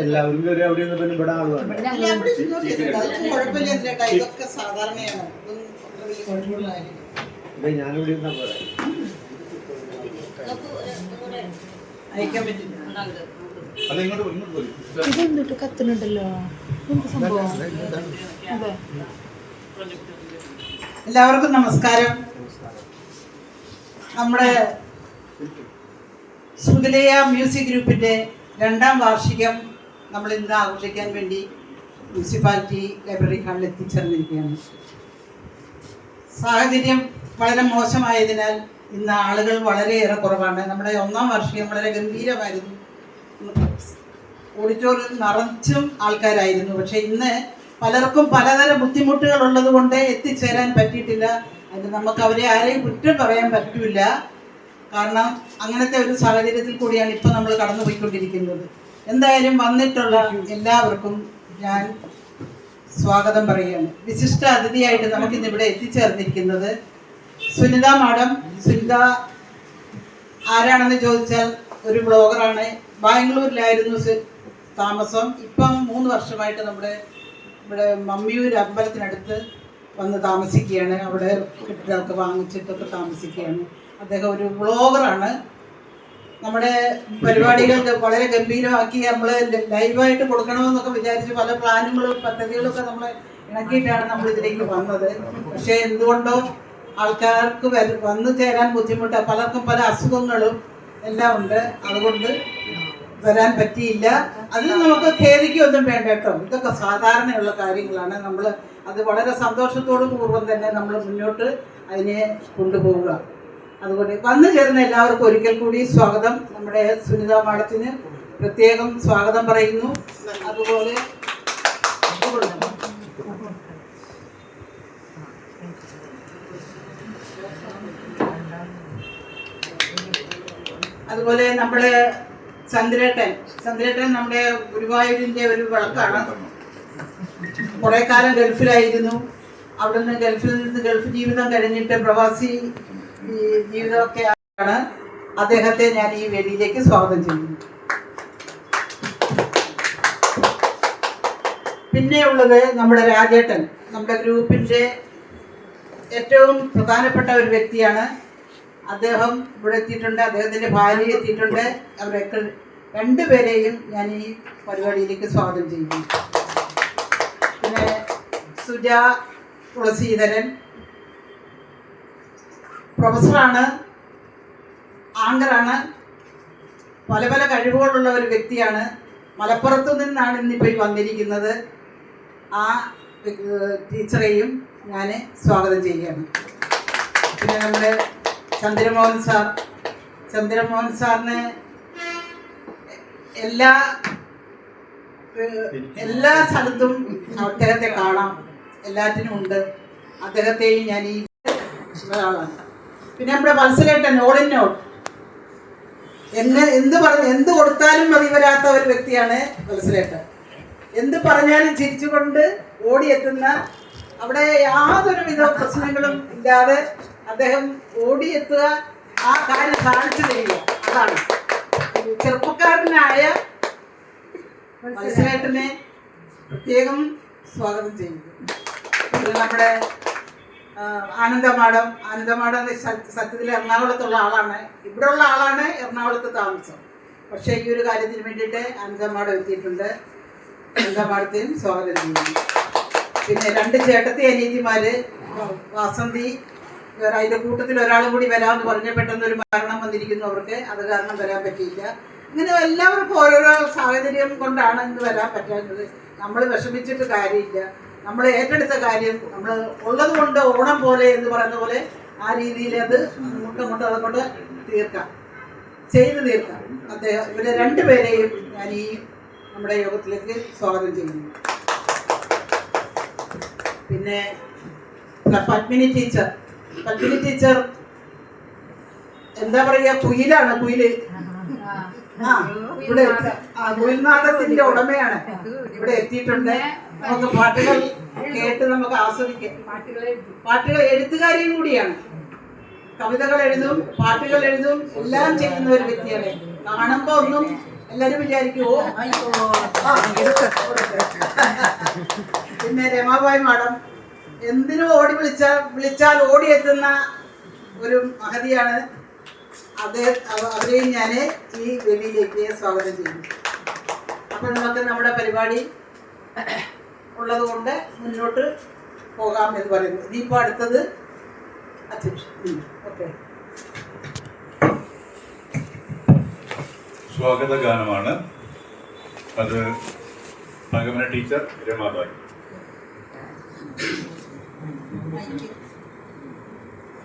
എല്ലാവരും കയറി അവിടെ പിന്നെ ഇവിടെ ആൾ ഇതൊക്കെ സാധാരണയാണ്. ഞാനിവിടെ ഇരുന്നാ പോരെ. അയക്കാൻ പറ്റില്ല. ഇതെന്നിട്ട് കത്തുന്നുണ്ടല്ലോ? എന്ത് സംഭവം? അതെ എല്ലാവർക്കും നമസ്കാരം. നമ്മുടെ സുഗലയ മ്യൂസിക് ഗ്രൂപ്പിന്റെ രണ്ടാം വാർഷികം നമ്മൾ ഇന്ന് ആഘോഷിക്കാൻ വേണ്ടി മുനിസിപ്പാലിറ്റി ലൈബ്രറി ഹാളിൽ എത്തിച്ചേർന്നിരിക്കുകയാണ്. സാഹചര്യം വളരെ മോശമായതിനാൽ ഇന്ന് ആളുകൾ വളരെയേറെ കുറവാണ്. നമ്മുടെ ഒന്നാം വാർഷികം വളരെ ഗംഭീരമായിരുന്നു. ഓഡിറ്റോറിയം നിറച്ചും ആൾക്കാരായിരുന്നു. പക്ഷെ ഇന്ന് പലർക്കും പലതരം ബുദ്ധിമുട്ടുകൾ ഉള്ളത് കൊണ്ട് എത്തിച്ചേരാൻ പറ്റിയിട്ടില്ല. അതിന് നമുക്ക് അവരെ ആരെയും കുറ്റം പറയാൻ പറ്റില്ല കാരണം അങ്ങനത്തെ ഒരു സാഹചര്യത്തിൽ കൂടിയാണ് ഇപ്പം നമ്മൾ കടന്നുപോയിക്കൊണ്ടിരിക്കുന്നത്. എന്തായാലും വന്നിട്ടുള്ള എല്ലാവർക്കും ഞാൻ സ്വാഗതം പറയുകയാണ്. വിശിഷ്ട അതിഥിയായിട്ട് നമുക്ക് ഇന്ന് ഇവിടെ എത്തിച്ചേർന്നിരിക്കുന്നത് സുനിത മാഡം. സുനിത ആരാണെന്ന് ചോദിച്ചാൽ ഒരു ബ്ലോഗറാണ്. ബാംഗ്ലൂരിലായിരുന്നു താമസം. ഇപ്പം മൂന്ന് വർഷമായിട്ട് നമ്മുടെ ഇവിടെ മമ്മിയൂർ അമ്പലത്തിനടുത്ത് വന്ന് താമസിക്കുകയാണ്. അവിടെ കെട്ടിടമൊക്കെ വാങ്ങിച്ചിട്ടൊക്കെ താമസിക്കുകയാണ്. അദ്ദേഹം ഒരു വ്ളോഗറാണ് നമ്മുടെ പരിപാടികൾക്ക് വളരെ ഗംഭീരമാക്കി നമ്മൾ ലൈവായിട്ട് കൊടുക്കണമെന്നൊക്കെ വിചാരിച്ച് പല പ്ലാനുകളും പദ്ധതികളൊക്കെ നമ്മൾ ഇണക്കിയിട്ടാണ് നമ്മൾ ഇതിലേക്ക് വന്നത്. പക്ഷേ എന്തുകൊണ്ടോ ആൾക്കാർക്ക് വന്നു ചേരാൻ ബുദ്ധിമുട്ട് പലർക്കും പല അസുഖങ്ങളും എല്ലാം ഉണ്ട്. അതുകൊണ്ട് വരാൻ പറ്റിയില്ല. അത് നമുക്ക് ഖേദിക്കൊന്നും വേണ്ട കേട്ടോ. ഇതൊക്കെ സാധാരണയുള്ള കാര്യങ്ങളാണ്. നമ്മൾ അത് വളരെ സന്തോഷത്തോടു പൂർവം തന്നെ നമ്മൾ മുന്നോട്ട് അതിനെ കൊണ്ടുപോവുക. അതുകൊണ്ട് വന്നു ചേർന്ന എല്ലാവർക്കും ഒരിക്കൽ കൂടി സ്വാഗതം. നമ്മുടെ സുനിത മാഡത്തിന് പ്രത്യേകം സ്വാഗതം പറയുന്നു. അതുപോലെ അതുപോലെ നമ്മുടെ ചന്ദ്രേട്ടൻ. ചന്ദ്രേട്ടൻ നമ്മുടെ ഗുരുവായൂരിന്റെ ഒരു വിളക്കാണ്. കുറെ കാലം ഗൾഫിലായിരുന്നു. അവിടെ നിന്ന് ഗൾഫിൽ നിന്ന് ഗൾഫ് ജീവിതം കഴിഞ്ഞിട്ട് പ്രവാസി ഈ ജീവിതമൊക്കെ ആണ് അദ്ദേഹത്തെ ഞാൻ ഈ വേദിയിലേക്ക് സ്വാഗതം ചെയ്യുന്നു പിന്നെയുള്ളത് നമ്മുടെ രാജേട്ടൻ നമ്മുടെ ഗ്രൂപ്പിന്റെ ഏറ്റവും പ്രധാനപ്പെട്ട ഒരു വ്യക്തിയാണ്. അദ്ദേഹം ഇവിടെ എത്തിയിട്ടുണ്ട് അദ്ദേഹത്തിന്റെ ഭാര്യ എത്തിയിട്ടുണ്ട്. അവരൊക്കെ രണ്ടുപേരെയും ഞാൻ ഈ പരിപാടിയിലേക്ക് സ്വാഗതം ചെയ്യുന്നു. പിന്നെ സുജ തുളസീധരൻ പ്രൊഫസറാണ് ആങ്കറാണ് പല പല കഴിവുകളുള്ള ഒരു വ്യക്തിയാണ്. മലപ്പുറത്തു നിന്നാണ് ഇന്നിപ്പോൾ വന്നിരിക്കുന്നത്. ആ ടീച്ചറെയും ഞാൻ സ്വാഗതം ചെയ്യുകയാണ്. പിന്നെ നമ്മുടെ ചന്ദ്രമോഹൻ സാർ. ചന്ദ്രമോഹൻ സാറിന് എല്ലാ എല്ലാ സ്ഥലത്തും അദ്ദേഹത്തെ കാണാം. എല്ലാത്തിനും ഉണ്ട്. അദ്ദേഹത്തെയും ഞാൻ ഈ ആളാണ് പിന്നെ നമ്മുടെ മത്സരേട്ടൻ ഓളിനോൾ എന്നെ എന്ത് പറഞ്ഞു എന്ത് കൊടുത്താലും മതി വരാത്ത ഒരു വ്യക്തിയാണ് മത്സരേട്ടൻ എന്ത് പറഞ്ഞാലും ചിരിച്ചുകൊണ്ട് ഓടിയെത്തുന്ന അവിടെ യാതൊരു വിധ പ്രശ്നങ്ങളും ഇല്ലാതെ അദ്ദേഹം ഓടിയെത്തുക ആ കാര്യം കാണിച്ചു തരിക. അതാണ്. ചെറുപ്പക്കാരനായ മത്സരേട്ടനെ പ്രത്യേകം സ്വാഗതം ചെയ്യുന്നു. നമ്മുടെ ആനന്ദമാടം ആനന്ദ സത്യത്തിൽ എറണാകുളത്തുള്ള ആളാണ്. ഇവിടെ ഉള്ള ആളാണ് എറണാകുളത്ത് താമസം. പക്ഷേ ഈ ഒരു കാര്യത്തിന് വേണ്ടിയിട്ട് ആനന്ദമാടം എത്തിയിട്ടുണ്ട്. ആനന്ദമാടത്തിന് സ്വാഗതം. പിന്നെ രണ്ട് ചേട്ടത്തി അനീതിമാർ വാസന്തി വേറെ അതിന്റെ കൂട്ടത്തിൽ ഒരാളും കൂടി വരാമെന്ന് പറഞ്ഞ പെട്ടെന്ന് ഒരു മരണം വന്നിരിക്കുന്നു അവർക്ക്. അത് കാരണം വരാൻ പറ്റിയില്ല. ഇങ്ങനെ എല്ലാവർക്കും ഓരോരോ സാഹചര്യം കൊണ്ടാണ് ഇന്ന് വരാൻ പറ്റാത്തത് നമ്മൾ വിഷമിച്ചിട്ട് കാര്യമില്ല. നമ്മൾ ഏറ്റെടുത്ത കാര്യം നമ്മൾ ഉള്ളത് കൊണ്ട് ഓണം പോലെ എന്ന് പറയുന്ന പോലെ ആ രീതിയിൽ അത് മുട്ട അങ്ങോട്ടും അതുകൊണ്ട് തീർക്കാം. ചെയ്തു തീർക്കാം. അദ്ദേഹം ഇവരെ രണ്ടുപേരെയും ഞാൻ ഈ നമ്മുടെ യോഗത്തിലേക്ക് സ്വാഗതം ചെയ്യുന്നു. പിന്നെ പത്മിനി ടീച്ചർ പത്മിനി ടീച്ചർ എന്താ പറയുക കുയിലാണ് കുയിൽ. ആ ഇവിടെ കുയിൽനാദത്തിന്റെ ഉടമയാണ്. ഇവിടെ എത്തിയിട്ടുണ്ട്. നമുക്ക് പാട്ടുകൾ കേട്ട് നമുക്ക് ആസ്വദിക്കാം. പാട്ടുകൾ എഴുത്തുകാരിയും കൂടിയാണ്. കവിതകൾ എഴുതും പാട്ടുകൾ എഴുതും എല്ലാം ചെയ്യുന്ന ഒരു വ്യക്തിയാണ്. കാണുമ്പോ ഒന്നും എല്ലാരും വിചാരിക്കുമോ. പിന്നെ രമാബായി മാഡം എന്തിനും ഓടി വിളിച്ചാൽ വിളിച്ചാൽ ഓടിയെത്തുന്ന ഒരു മഹതിയാണ് അവ- അവരെയും ഞാൻ ഈ വേദിയിലേക്ക് സ്വാഗതം ചെയ്യുന്നു. അപ്പോൾ നമുക്ക് നമ്മുടെ പരിപാടി ഉള്ളത് കൊണ്ട് മുന്നോട്ട് പോകാം എന്ന് പറയുന്നു. ഇനിയിപ്പോൾ അടുത്തത് അധ്യക്ഷൻ ഓക്കെ. സ്വാഗത ഗാനമാണ് അത് ആഗമന ടീച്ചർ രമാബായി ഇവിടെ വരൂ. അത് മാറ്റാൻ അത് കൊടുത്തു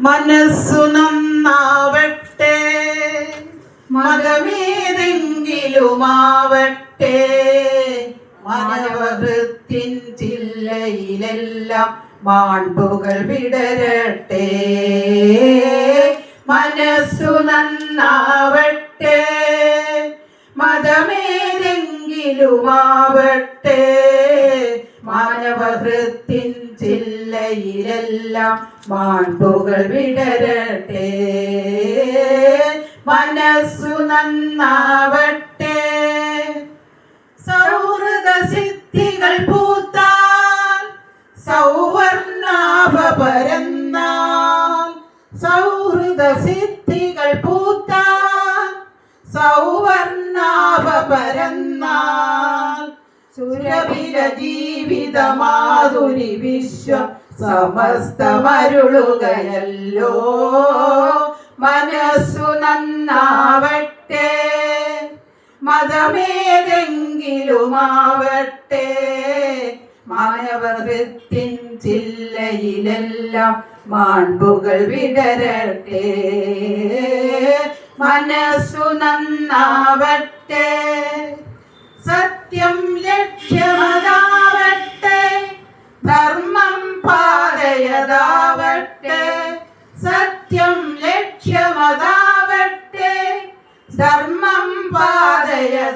മനസ്സു നന്നാവട്ടെ മതമേതെങ്കിലുമാവട്ടെ മാനവവൃത്തിൻ ജില്ലയിലെല്ലാം മാൺപുകൾ വിടരട്ടെ. മനസ്സു നന്നാവട്ടെ മതമേതെങ്കിലുമാവട്ടെ മാനവഹൃത്തിൻ ജില്ലയിലെല്ലാം മാണ്ടുകൾ വിടരട്ടെ. മനസ്സു നന്നാവട്ടെ. സൗഹൃദ സിദ്ധികൾ പൂത്താൽ സൗവർണാഭ പരന്നാൽ സൗഹൃദ സിദ്ധികൾ പൂത്താൽ സൗവർണാഭ പരന്നാൽ സുരവില ജീവിതമാധുരി വിശ്വം സമസ്തമരുളുകയല്ലോ. മനസ്സു നന്നാവട്ടെ മതമേതെങ്കിലുമാവട്ടെ. മാനവൃത്തിൻ ജില്ലയിലെല്ലാം മാൺപുകൾ വിടരട്ടെ. മനസ്സു നന്നാവട്ടെ സത്യം ലക്ഷ്യമതാവട്ടെ ധർമ്മം പാതയതാവട്ടെ സത്യം ലക്ഷ്യമതാവട്ടെ. ധർമ്മം പാതയതാവട്ടെ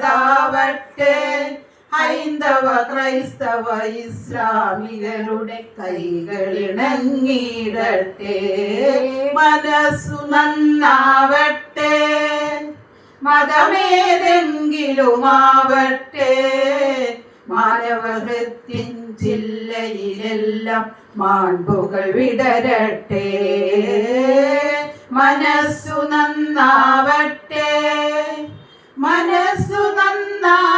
ഹൈന്ദവ ക്രൈസ്തവ ഇസ്ലാമികളുടെ കൈകളിണങ്ങിയിടട്ടെ മനസ്സു നന്നാവട്ടെ. മതമേതെങ്കിലുമാവട്ടെ. മാനവഹൃത്തിൻ ജില്ലയിലെല്ലാം മാൺപുകൾ വിടരട്ടെ. മനസ്സു നന്നാവട്ടെ. മനസ്സു നന്നാവട്ടെ